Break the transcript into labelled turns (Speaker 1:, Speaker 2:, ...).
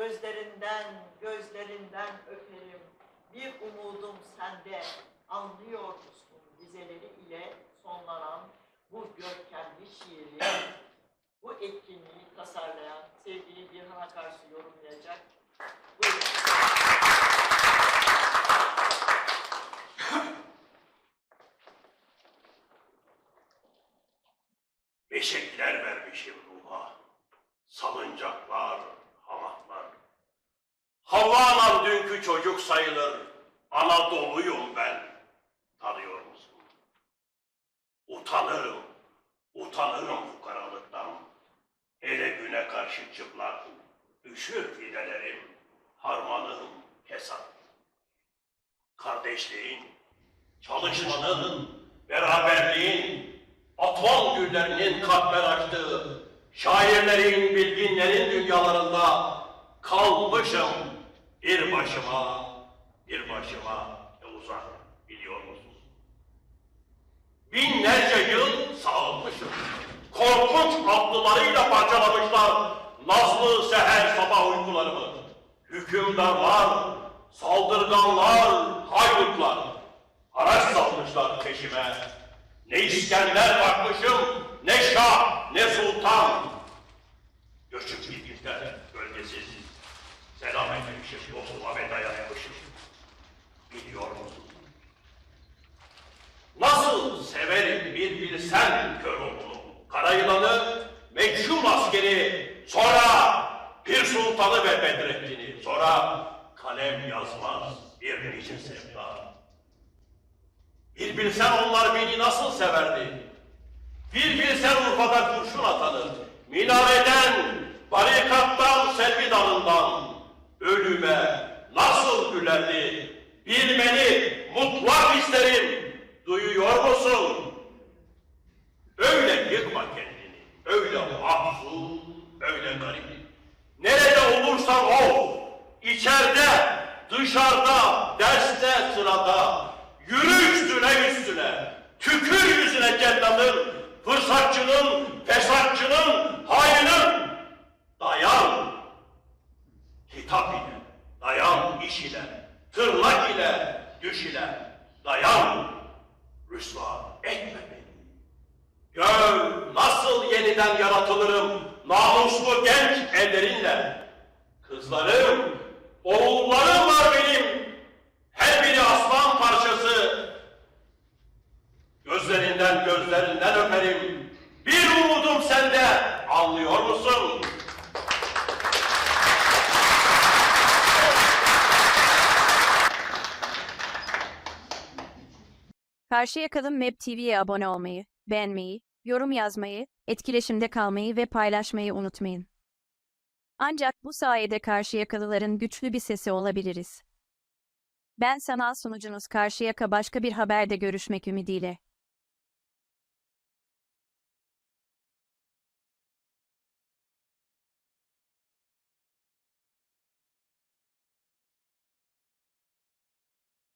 Speaker 1: Gözlerinden, gözlerinden öperim. Bir umudum sende. Anlıyor musun dizeleri ile sonlanan bu görkemli şiiri, bu etkinliği tasarlayan sevgili Birhan Akarsu yorumlayacak. Buyurun.
Speaker 2: Beşekler vermişim ruha. Halatlar. Havva dünkü çocuk sayılır. Anadolu'yum ben. Tanıyor musun? Utanırım. Utanırım fukaralıktan. Hele güne karşı çıplak. Üşür fidelerim. Harmanım hesap. Kardeşliğin, çalışmanın, beraberliğin, atom güllerinin katmer açtığı, şairlerin, bilginlerin dünyalarında kalmışım bir başıma, bir başıma uzak biliyor musun? Binlerce yıl sağılmışım. Korkunç atlılarıyla parçalamışlar nazlı seher sabah uykularımı. Hükümdarlar, saldırganlar, haydutlar. Araç salmışlar peşime. Ne İskender bakmışım, ne Şah, ne Sultan. Dostuma ve dayanmışım. Biliyor musun? Nasıl severim bir bilsen kör oğlum. Kara yılanı, meçhul askeri, sonra Pir Sultanı ve Bedrettin'i, sonra kalem yazmaz bir nice sevda. Bir bilsen onlar beni nasıl severdi. Bir bilsen Urfa'da kurşun atanı, minareden, barikattan, selvi dalından, ölüme nasıl gülerdi. Bilmeni mutlak isterim. Duyuyor musun? Öyle yıkma kendini. Öyle mahzun, öyle garip. Nerede olursan ol, içeride, dışarıda, derste, sırada, yürü üstüne üstüne, tükür yüzüne celladın, fırsatçının, fesatçının, hainin. Dayan, hitap ile, dayan iş ile, tırnak ile, düş ile, dayan, rüsva etme beni. Gör nasıl yeniden yaratılırım namuslu genç ellerinle. Kızlarım, oğullarım var benim. Her biri aslan parçası. Gözlerinden gözlerinden öperim. Bir umudum sende anlıyor musun?
Speaker 3: Karşıyaka'nın Map TV'ye abone olmayı, beğenmeyi, yorum yazmayı, etkileşimde kalmayı ve paylaşmayı unutmayın. Ancak bu sayede Karşıyakalıların güçlü bir sesi olabiliriz. Ben sanal sunucunuz Karşıyaka başka bir haberde görüşmek ümidiyle.